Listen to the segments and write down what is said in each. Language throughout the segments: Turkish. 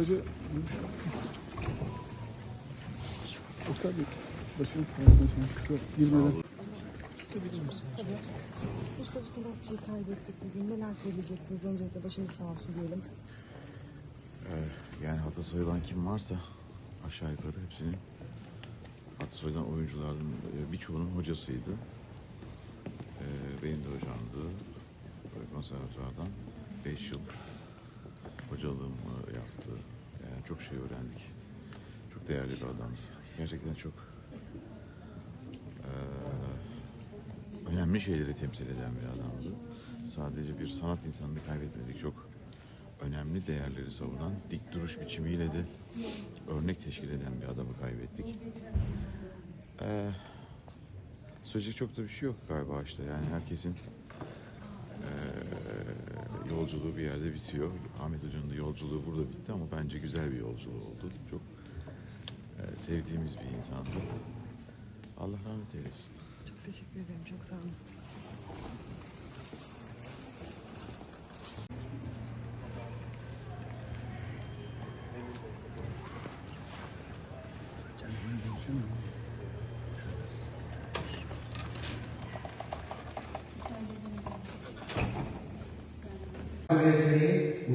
kısaca Oktay Bey, başınız sağ olsun. Kısa girmeden. Mustafa Sanatçı'yı kaybettik bugün. Neler söyleyeceksiniz? Öncelikle başımız sağ olsun diyelim. Ee, yani hatta sayılan kim varsa aşağı yukarı hepsinin sayılan oyuncuların e, birçoğunun hocasıydı. Ee, benim de hocamdı. Konservatuvardan 5 yıl. Yani çok şey öğrendik. Çok değerli bir adamdı. Gerçekten çok eee, önemli şeyleri temsil eden bir adamdı. Sadece bir sanat insanını kaybetmedik. Çok önemli değerleri savunan, dik duruş biçimiyle de örnek teşkil eden bir adamı kaybettik. Eee söyleyecek çok da bir şey yok galiba işte. Yani herkesin yolculuğu bir yerde bitiyor. Ahmet Hoca'nın da yolculuğu burada bitti ama bence güzel bir yolculuğu oldu. Çok eee, sevdiğimiz bir insandı. Allah rahmet eylesin. Çok teşekkür ederim. Çok sağ olun.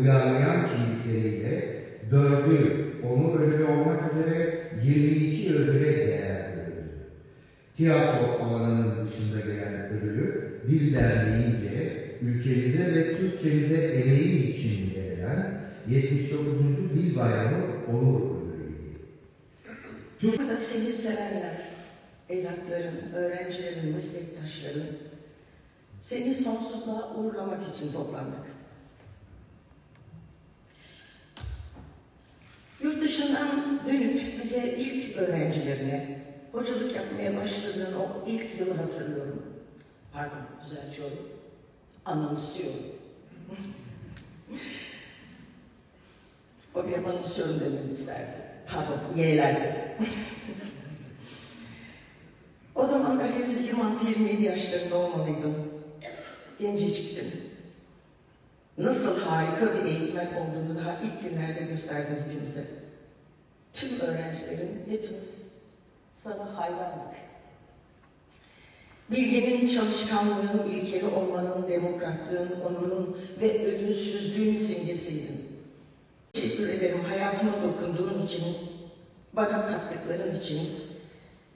Uyarlayan kimlikleriyle dördü onun ödülü olmak üzere 22 ödüle değer verildi. Tiyatro alanının dışında gelen ödülü Dil Derneği'nce ülkemize ve Türkçemize emeği için verilen 79. Dil Bayramı onur ödülüydü. Burada seni sevenler, evlatların, öğrencilerin, meslektaşların seni sonsuzluğa uğurlamak için toplandık. Dışından dönüp bize ilk öğrencilerine hocalık yapmaya başladığın o ilk yılı hatırlıyorum. Pardon, düzeltiyorum. Anımsıyorum. o benim anımsıyorum dememi isterdi. Pardon, yeğlerdi. O zamanlar henüz 26-27 yaşlarında olmalıydım. Genceciktim. Nasıl harika bir eğitmen olduğunu daha ilk günlerde gösterdi hepimize. Tüm öğrencilerin hepimiz sana hayrandık. Bilginin, çalışkanlığın, ilkeli olmanın, demokratlığın, onurun ve ödülsüzlüğün simgesiydin. Teşekkür ederim hayatıma dokunduğun için, bana kattıkların için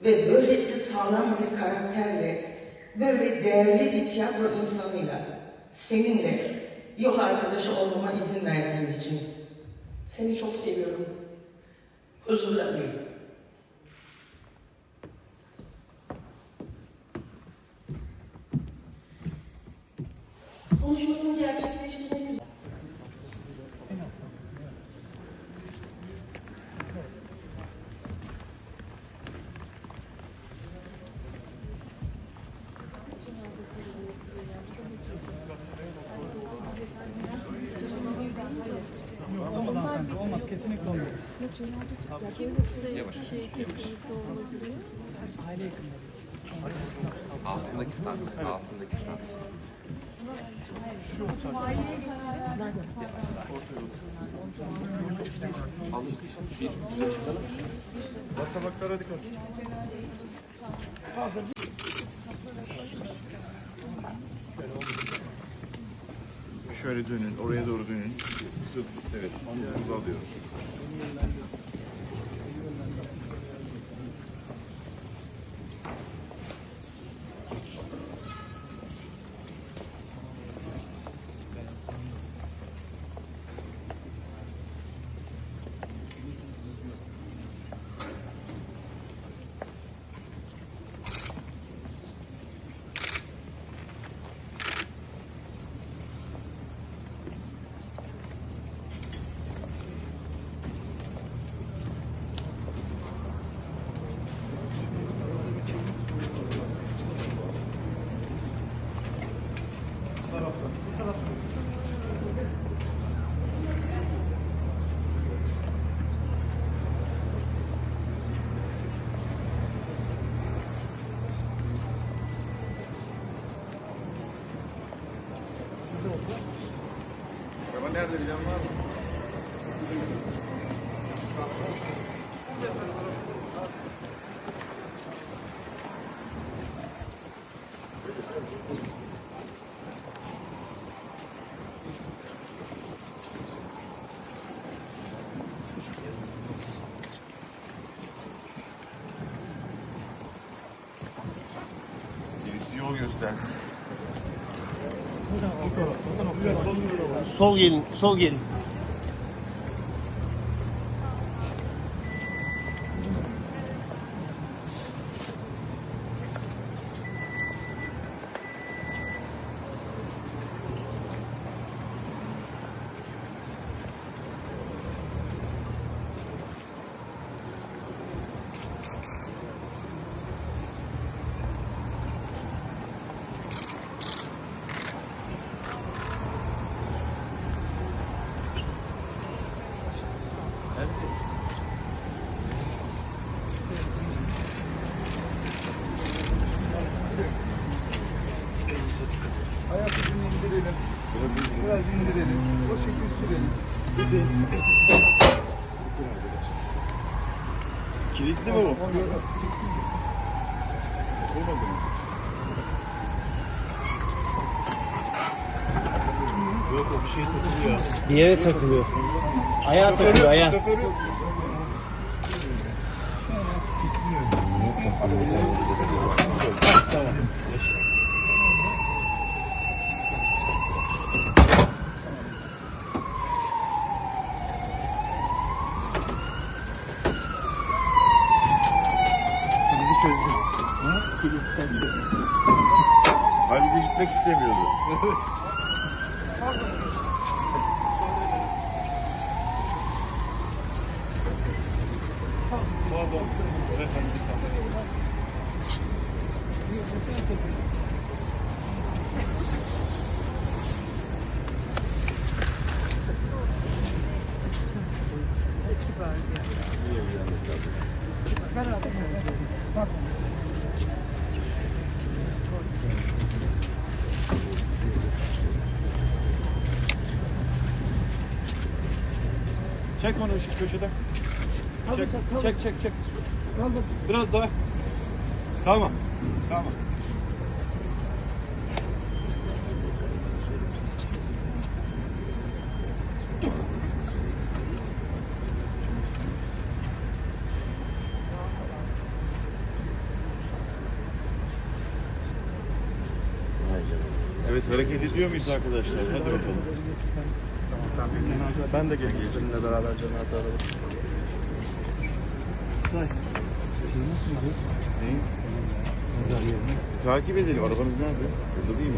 ve böylesi sağlam bir karakterle, böyle değerli bir tiyatro insanıyla, seninle yol arkadaşı olmama izin verdiğin için. Seni çok seviyorum. Huzurlanıyorum. konuşmasını gerçekleştirmek üzere. Altındaki stand, altındaki stand. Şöyle dönün, oraya doğru dönün. Evet, omzunuzu alıyoruz. nerede bilen var mı? Birisi yol göstersin. 收银收银 Kilitli mi bu? Bir yere takılıyor. Ayağa takılıyor, ayağa. Halbuki istemiyordu. Çek onu şu köşeden. Çek, çek, çek, çek. Biraz daha. Tamam. Tamam. Evet hareket ediyor muyuz arkadaşlar? Hadi bakalım. Ben de geleyim. Seninle beraber cenaze alalım. Takip edelim. Arabanız nerede? Burada değil mi?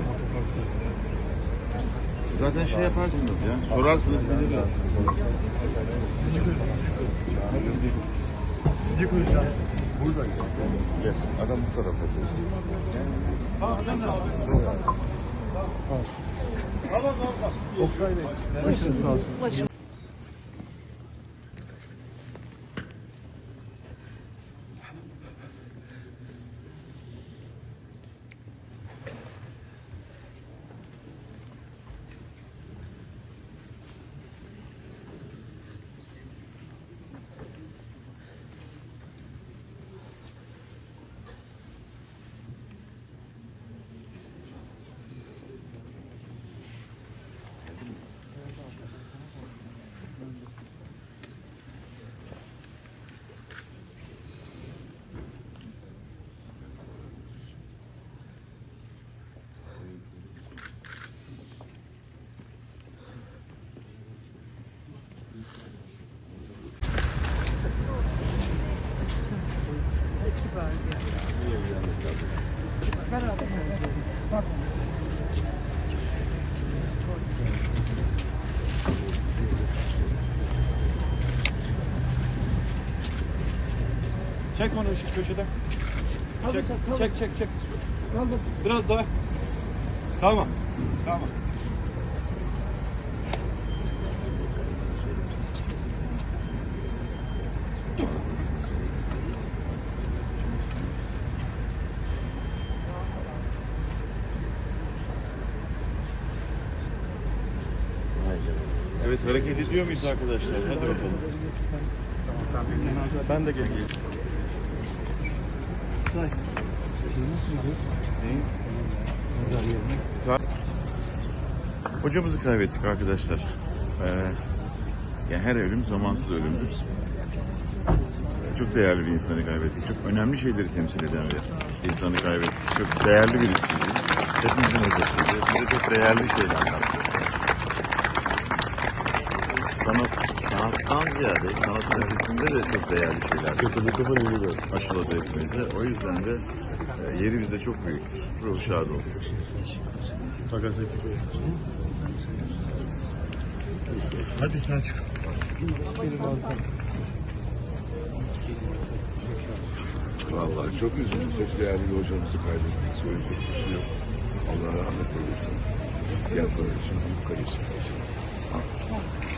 Zaten şey yaparsınız ya. Sorarsınız bilirler. Gel. Adam bu tarafa. Oktay Bey. Başınız sağ olsun. Çek onu şu köşeden. Çek, çek, çek, çek. Biraz daha. Tamam. Tamam. Evet hareket ediyor muyuz arkadaşlar? Hadi bakalım. Ben de geleyim. Hocamızı kaybettik arkadaşlar. Ee, yani her ölüm zamansız ölümdür. Çok değerli bir insanı kaybettik. Çok önemli şeyleri temsil eden bir insanı kaybettik. Çok değerli birisiydi. Hepimizin hocasıydı. Bize çok değerli şeyler anlattı. Sanat, sanattan ziyade sanatın ötesinde de çok değerli şeyler aşıladı hepimize. O yüzden de e, yeri bizde çok büyüktür. Ruhu şad olsun. Hadi sen çık. Vallahi çok üzüldüm. Çok değerli bir hocamızı kaybettik. Söyleyecek bir şey yok. Allah rahmet eylesin. Tiyatro için büyük kalesi. When